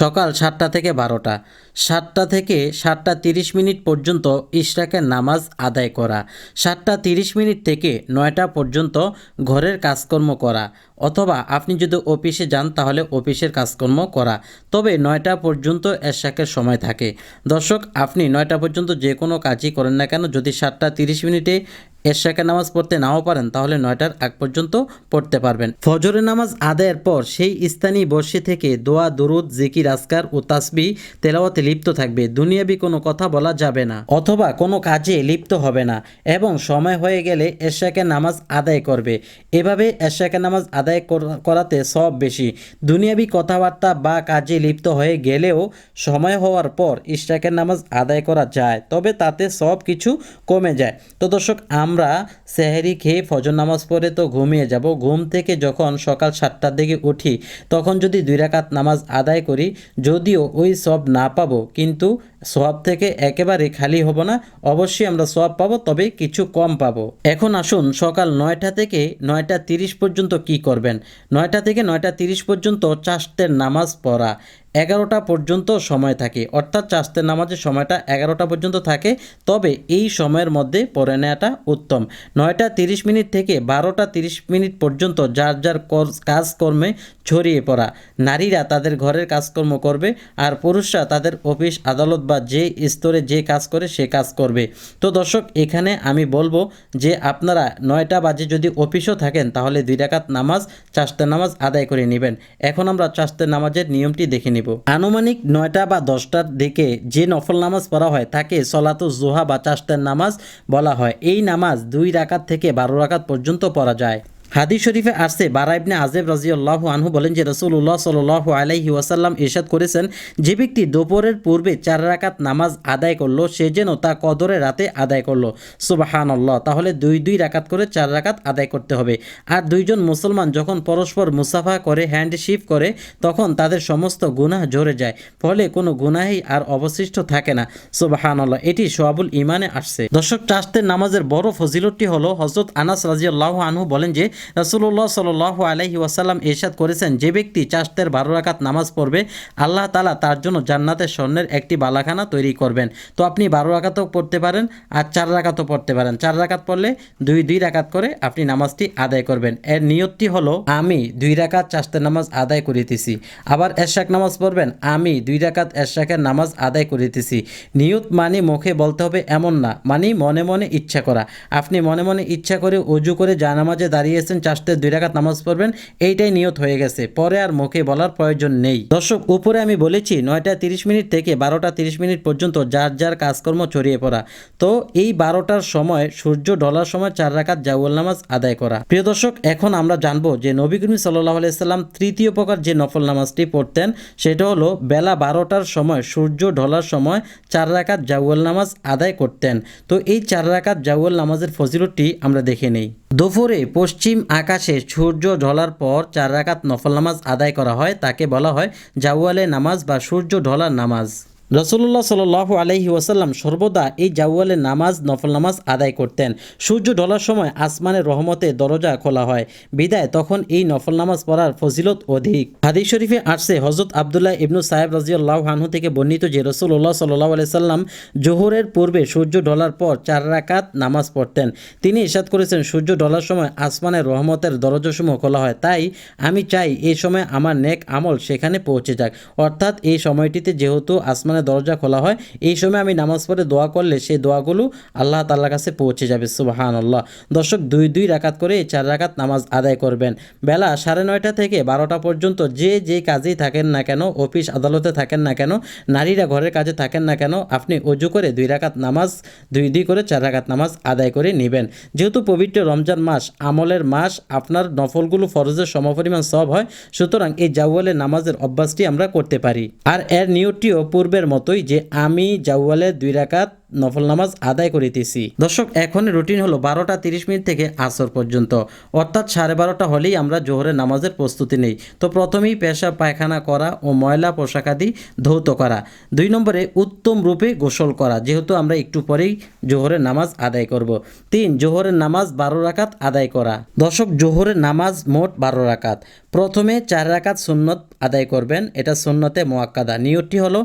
সকাল সাতটা থেকে বারোটা। সাতটা থেকে সাতটা তিরিশ মিনিট পর্যন্ত ইশরাকের নামাজ আদায় করা। সাতটা তিরিশ মিনিট থেকে নয়টা পর্যন্ত ঘরের কাজকর্ম করা। অথবা আপনি যদি অফিসে যান, তাহলে অফিসের কাজকর্ম করা। তবে নয়টা পর্যন্ত এশাকের সময় থাকে। দর্শক, আপনি নয়টা পর্যন্ত যে কোনো কাজই করেন না কেন, যদি সাতটা তিরিশ মিনিটে এশাকের নামাজ পড়তে নাও পারেন, তাহলে নয়টার আগ পর্যন্ত পড়তে পারবেন। ফজরের নামাজ আদায়ের পর সেই স্থানীয় বসে থেকে দোয়া, দুরুদ, জিকির আসকার ও তাসবি তেলাওয়াতে লিপ্ত থাকবে। দুনিয়াবি কোনো কথা বলা যাবে না, অথবা কোনো কাজে লিপ্ত হবে না এবং সময় হয়ে গেলে এশাকের নামাজ আদায় করবে। এভাবে এশাকের নামাজ আদায় করাতে সব বেশি। দুনিয়াবি কথাবার্তা বা কাজে লিপ্ত হয়ে গেলেও সময় হওয়ার পর ইশরাকের নামাজ আদায় করা যায়, তবে তাতে সব কিছু কমে যায়। তো দর্শক, আমরা সেহেরি খেয়ে ফজর নামাজ পড়ে তো ঘুমিয়ে যাব। ঘুম থেকে যখন সকাল সাতটার দিকে উঠি, তখন যদি দুই রাকাত নামাজ আদায় করি, যদিও ওই সব না পাবো, কিন্তু সব থেকে একেবারে খালি হব না, অবশ্যই আমরা সব পাবো, তবে কিছু কম পাবো। এখন আসুন সকাল নয়টা থেকে নয়টা তিরিশ পর্যন্ত কি করবেন? নয়টা থেকে নয়টা তিরিশ পর্যন্ত চাষতের নামাজ পড়া। এগারোটা পর্যন্ত সময় থাকে। অর্থাৎ চাষতের নামাজের সময়টা এগারোটা পর্যন্ত থাকে। তবে এই সময়ের মধ্যে পড়ে নেওয়াটা উত্তম। নয়টা তিরিশ মিনিট থেকে বারোটা তিরিশ মিনিট পর্যন্ত যার যার কর- কাজকর্মে ছড়িয়ে পড়া। নারীরা তাদের ঘরের কাজকর্ম করবে আর পুরুষরা তাদের অফিস, আদালত বা যে স্তরে যে কাজ করে সে কাজ করবে। তো দর্শক, এখানে আমি বলব যে আপনারা নয়টা বাজে যদি অফিসও থাকেন, তাহলে দুই রাকাত নামাজ চাষতের নামাজ আদায় করে নেবেন। এখন আমরা চাষতের নামাজের নিয়মটি দেখে নিব। আনুমানিক নয়টা বা দশটার দিকে যে নফল নামাজ পড়া হয়, তাকে সলাত জোহা বা চাষতের নামাজ বলা হয়। এই নামাজ দুই রাকাত থেকে বারো রাকাত পর্যন্ত পড়া যায়। হাদিস শরীফে আসছে, বারা ইবনে আজেব রাজিউল্লাহ আনহু বলেন যে রসুল্লাহ সাল আলাইহি ওয়াসাল্লাম ইরশাদ করেছেন, যে ব্যক্তি দুপুরের পূর্বে চার রাকাত নামাজ আদায় করল, সে যেন তা কদরে রাতে আদায় করল। সুবাহান আল্লাহ তাহলে দুই দুই রাকাত করে চার রাকাত আদায় করতে হবে। আর দুইজন মুসলমান যখন পরস্পর মুসাফা করে হ্যান্ডশিপ করে, তখন তাদের সমস্ত গুনাহ ঝরে যায়। ফলে কোনো গুনাহই আর অবশিষ্ট থাকে না। সুবাহান আল্লাহ এটি সোয়াবুল ইমানে আসছে। দর্শক চাষতের নামাজের বড় ফজিলতটি হলো হজরত আনাস রাজিয়াল্লাহ আনহু বলেন যে রাসূলুল্লাহ সাল্লাহ আলাইহি ওয়াসাল্লাম এরশাদ করেছেন, যে ব্যক্তি চাষতের বারো রাকাত নামাজ পড়বে, আল্লাহ তালা তার জন্য জান্নাতের স্বর্ণের একটি বালাখানা তৈরি করবেন। তো আপনি বারো রাকাতও পড়তে পারেন আর চার রাকাতও পড়তে পারেন। চার রাকাত পড়লে দুই দুই রাকাত করে আপনি নামাজটি আদায় করবেন। এর নিয়তটি হলো, আমি দুই রাকাত চাষতের নামাজ আদায় করিতেছি, আবার এরশাক নামাজ পড়বেন, আমি দুই রাকাত এরশাকের নামাজ আদায় করিতেছি। নিয়ত মানে মুখে বলতে হবে এমন না মানে মনে মনে ইচ্ছা করা। আপনি মনে মনে ইচ্ছা করে অজু করে জানামাজে দাঁড়িয়েছেন চাষতে দুই রাকাত নামাজ পড়বেন, এইটাই নিয়ত হয়ে গেছে। পরে আর মুখে বলার প্রয়োজন নেই। দর্শক, উপরে আমি বলেছি, নয়টা তিরিশ মিনিট থেকে বারোটা তিরিশ মিনিট পর্যন্ত যার যার কাজকর্ম ছড়িয়ে পড়া। তো এই বারোটার সময় সূর্য ডলার সময় চার রাকাত জাউল নামাজ আদায় করা। প্রিয় দর্শক, এখন আমরা জানব যে নবী করিম সাল্লাহ আলাইসাল্লাম তৃতীয় প্রকার যে নফল নামাজটি পড়তেন, সেটা হলো বেলা বারোটার সময় সূর্য ঢলার সময় চার রাকাত জাউল নামাজ আদায় করতেন। তো এই চার রাকাত জাউল নামাজের ফজিলতটি আমরা দেখে নেই। দুপুরে পশ্চিম আকাশে সূর্য ঢলার পর চার রাকাত নফল নামাজ আদায় করা হয়। তাকে বলা হয় জাওয়ালে নামাজ বা সূর্য ঢলার নামাজ। রসুল্লাহ সাল আলহি ওয়াসাল্লাম সর্বদা এই জাওয়ালের নামাজ, নফল নামাজ আদায় করতেন। সূর্য ঢলার সময় আসমানের রহমতে দরজা খোলা হয়। বিদায়, তখন এই নফল নামাজ পড়ার ফজিলত অধিক। হাদিস শরীফে আসছে হজরত আবদুল্লাহ ইবনু সাহেব রাজিউল্লাহ আনহু থেকে বর্ণিত যে রসুল্লাহ সাল্লাহ আলাইসাল্লাম জোহরের পূর্বে সূর্য ঢলার পর চার রাকাত নামাজ পড়তেন। তিনি ইসাদ করেছেন, সূর্য ঢলার সময় আসমানের রহমতের দরজাসমূহ খোলা হয়। তাই আমি চাই এই সময় আমার নেক আমল সেখানে পৌঁছে যাক। অর্থাৎ এই সময়টিতে যেহেতু আসমানের দরজা খোলা হয়। এই সময় আমি নামাজ পড়ে দোয়া করলে সেই দোয়াগুলো আল্লাহ তাল্লার কাছে পৌঁছে যাবে। সুবাহান আল্লাহ দর্শক, দুই দুই রাকাত করে চার রাকাত নামাজ আদায় করবেন। বেলা সাড়ে নয়টা থেকে বারোটা পর্যন্ত যে যে কাজেই থাকেন না কেন, অফিস আদালতে থাকেন না কেন, নারীরা ঘরের কাজে থাকেন না কেন, আপনি অজু করে দুই রাকাত নামাজ, দুই দুই করে চার রাকাত নামাজ আদায় করে নেবেন। যেহেতু পবিত্র রমজান মাস, আমলের মাস, আপনার নফলগুলো ফরজের সমপরিমাণ সব হয়, সুতরাং এই জাওয়ালের নামাজের অভ্যাসটি আমরা করতে পারি। আর এর নিয়তটিও পূর্বের মতোই যে আমি জাওয়ালে দুই রাকাত নফল নামাজ আদায় করিতেছি। দর্শক, এখন রুটিন হলো বারোটা তিরিশ মিনিট থেকে আসর পর্যন্ত। অর্থাৎ সাড়ে বারোটা হলেই আমরা জোহরের নামাজের প্রস্তুতি নেই। তো প্রথমেই পেশা পায়খানা করা ও ময়লা পোশাকাদি ধৌত করা। দুই নম্বরে উত্তম রূপে গোসল করা, যেহেতু আমরা একটু পরেই জোহরের নামাজ আদায় করব। তিন, জোহরের নামাজ বারো রাকাত আদায় করা। দর্শক, জোহরের নামাজ মোট বারো রাকাত। প্রথমে চার রাকাত সুন্নত আদায় করবেন, এটা সুন্নতে মোয়াক্কাদা। নিয়তটি হলো,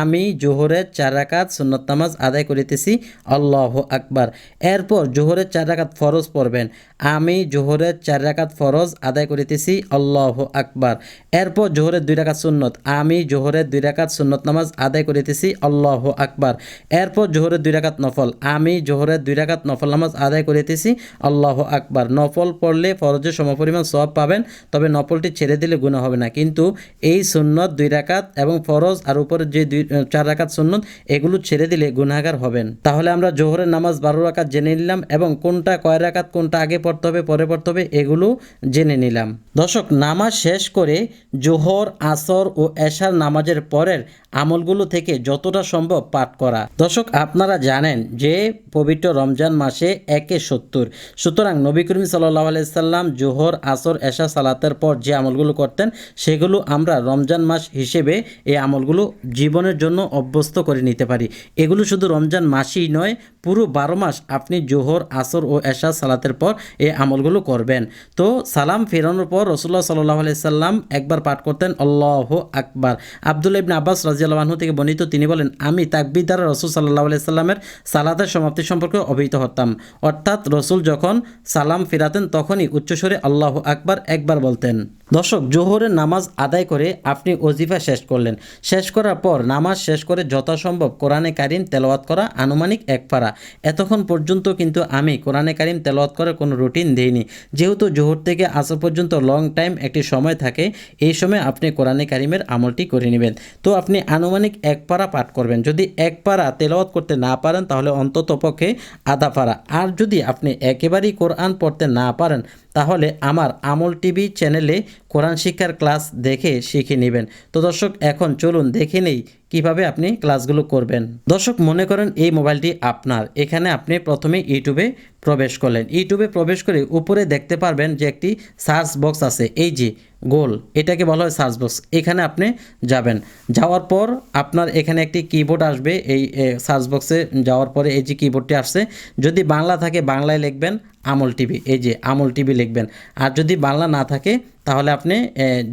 আমি জোহরের চার রাকাত সুন্নত নামাজ আদায় করিতেছি। আল্লাহ আকবার। এরপর জোহরের চার রাকাত ফরজ পড়বেন। আমি জোহরের চার রাকাত ফরজ আদায় করিতেছি। আল্লাহ আকবার। এরপর জোহরের দুই রাকাত সুন্নত। আমি জোহরের দুই রাকাত সুন্নত নামাজ আদায় করিতেছি। আল্লাহ আকবার। এরপর জোহরের দুই রাকাত নফল। আমি জোহরের দুই রাকাত নফল নামাজ আদায় করিতেছি। আল্লাহ আকবার। নফল পড়লে ফরজের সমপরিমাণ সব পাবেন। তবে নফলটি ছেড়ে দিলে গুণা হবে না। কিন্তু এই সুন্নত দুই রাকাত এবং ফরজ আর উপরে যে দুই, চার রাকাত সুন্নত, এগুলো ছেড়ে দিলে গুনাহগার হবেন। তাহলে আমরা জোহরের নামাজ বারো রাকাত জেনে নিলাম এবং কোনটা কয় রাকাত, কোনটা আগে পড়তে হবে, পরে পড়তে হবে, এগুলো জেনে নিলাম। দর্শক, নামাজ শেষ করে জোহর, আসর ও এশার নামাজের পরের আমলগুলো থেকে যতটা সম্ভব পাঠ করা। দর্শক, আপনারা জানেন যে পবিত্র রমজান মাসে একে সত্তর। সুতরাং নবী করিম সাল্লাহ আলাইসাল্লাম জোহর, আসর, এশা সালাতের পর যে আমলগুলো করতেন, সেগুলো আমরা রমজান মাস হিসেবে এই আমলগুলো জীবনের জন্য অভ্যস্ত করে নিতে পারি। এগুলো শুধু রমজান মাসই নয়, পুরো বারো মাস আপনি জোহর, আসর ও এশা সালাতের পর এই আমলগুলো করবেন। তো সালাম ফেরানোর পর রসুল্লাহ সাল্লাহ আলাইসাল্লাম একবার পাঠ করতেন, আল্লাহ আকবার। আবদুল্লা ইবনে আব্বাস রাজিয়াল্লাহু থেকে বর্ণিত, তিনি বলেন, আমি তাকবির দ্বারা রসুল সাল্লাহ আলাইসাল্লামের সালাতের সমাপ্তি সম্পর্কে অবহিত হতাম। অর্থাৎ রসুল যখন সালাম ফিরাতেন, তখনই উচ্চস্বরে আল্লাহ আকবার একবার বলতেন। দর্শক, জোহরের নামাজ আদায় করে আপনি ওজিফা শেষ করলেন। শেষ করার পর নামাজ শেষ করে যথাসম্ভব কোরআনে কারিম তেলাওয়াত করা আনুমানিক এক পারা। এতক্ষণ পর্যন্ত কিন্তু আমি কোরআনে কারিম তেলাওয়াত করার কোনো রুটিন দিইনি। যেহেতু জোহর থেকে আসর পর্যন্ত লং টাইম একটি সময় থাকে, এই সময় আপনি কোরআনে কারিমের আমলটি করে নেবেন। তো আপনি আনুমানিক এক পারা পাঠ করবেন। যদি এক পারা তেলাওয়াত করতে না পারেন, তাহলে অন্তত পক্ষে আধা পারা। আর যদি আপনি একেবারেই কোরআন পড়তে না পারেন তাহলে আমার আমল টিভি চ্যানেলে কোরআন শিক্ষার ক্লাস দেখে শিখে নেবেন। তো দর্শক, এখন চলুন দেখে নেই কীভাবে আপনি ক্লাসগুলো করবেন। দর্শক, মনে করেন এই মোবাইলটি আপনার। এখানে আপনি প্রথমে ইউটিউবে প্রবেশ করলেন। ইউটিউবে প্রবেশ করে উপরে দেখতে পারবেন যে একটি সার্চ বক্স আছে। এই যে, গোল। এটাকে বলা হয় সার্চ বক্স। এখানে আপনি যাবেন। যাওয়ার পর আপনার এখানে একটি কিবোর্ড আসবে। এই সার্চ বক্সে যাওয়ার পরে এই যে কিবোর্ডটি আসছে। যদি বাংলা থাকে, বাংলায় লিখবেন। আমল টিভি, এই যে আমল টিভি লিখবেন। আর যদি বাংলা না থাকে, তাহলে আপনি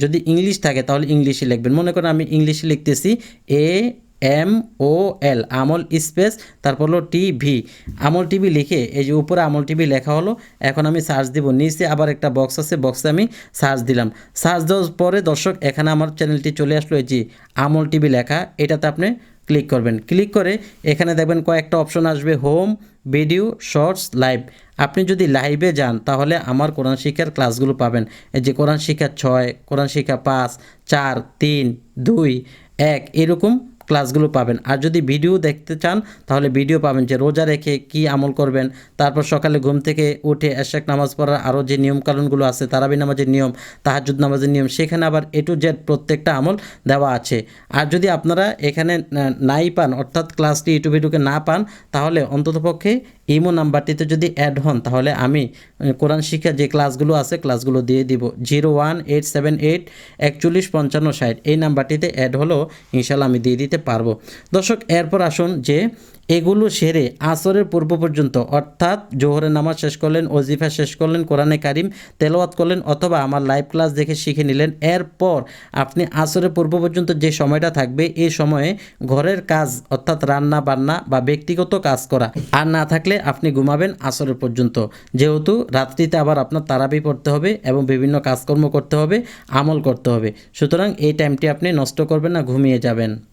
যদি ইংলিশ থাকে, তাহলে ইংলিশে লিখবেন। মনে করেন আমি ইংলিশে লিখতেছি, এ, এম, ও, এল, আমল স্পেস, তারপর হলো টিভি। আমল টিভি লিখে, এই যে উপরে আমল টিভি লেখা হলো, এখন আমি সার্চ দিব, নিচে আবার একটা বক্স আছে, বক্সে আমি সার্চ দিলাম। সার্চ দেওয়ার পরে দর্শক, এখানে আমার চ্যানেলটি চলে আসলো, এই যে আমল টিভি লেখা, এটাতে আপনি ক্লিক করবেন। ক্লিক করে এখানে দেখবেন কয়েকটা অপশন আসবে হোম ভিডিও শর্টস লাইভ আপনি যদি লাইভে যান, তাহলে আমার কোরআন শিক্ষার ক্লাসগুলো পাবেন। যে কোরআন শিক্ষা ছয়, কোরআন শিক্ষা পাঁচ, চার, তিন, দুই, এক, এরকম ক্লাসগুলো পাবেন। আর যদি ভিডিও দেখতে চান, তাহলে ভিডিও পাবেন যে রোজা রেখে কি আমল করবেন। তারপর সকালে ঘুম থেকে উঠে এশেক নামাজ পড়ার আরও যে নিয়মকানুনগুলো আছে, তারাবি নামাজের নিয়ম তাহাজুদ নামাজের নিয়ম, সেখানে আবার এ টু জেড প্রত্যেকটা আমল দেওয়া আছে। আর যদি আপনারা এখানে নাই পান, অর্থাৎ ক্লাসটি ইউটিউবে ঢুকে না পান, তাহলে অন্ততপক্ষে ইমো নাম্বারটিতে যদি অ্যাড হন, তাহলে আমি কোরআন শিক্ষা যে ক্লাসগুলো আছে ক্লাসগুলো দিয়ে দিব। Zero one eight seven eight একচল্লিশ পঞ্চান্ন ষাট। এই নাম্বারটিতে অ্যাড হলেও ইনশাল্লাহ আমি দিয়ে দিতে পারব। দর্শক, এরপর আসুন যে এগুলো সেরে আসরের পূর্ব পর্যন্ত, অর্থাৎ জোহরের নামাজ শেষ করলেন ওজিফা শেষ করলেন, কোরআনে কারিম তেলাওয়াত করলেন, অথবা আমার লাইভ ক্লাস দেখে শিখে নিলেন, এরপর আপনি আসরের পূর্ব পর্যন্ত যে সময়টা থাকবে, এই সময়ে ঘরের কাজ, অর্থাৎ রান্না বান্না বা ব্যক্তিগত কাজ করা। আর না থাকলে আপনি ঘুমাবেন আসরের পর্যন্ত। যেহেতু রাত্রিতে আবার আপনার তারাবি পড়তে হবে এবং বিভিন্ন কাজকর্ম করতে হবে, আমল করতে হবে। সুতরাং এই টাইমটি আপনি নষ্ট করবেন না, ঘুমিয়ে যাবেন।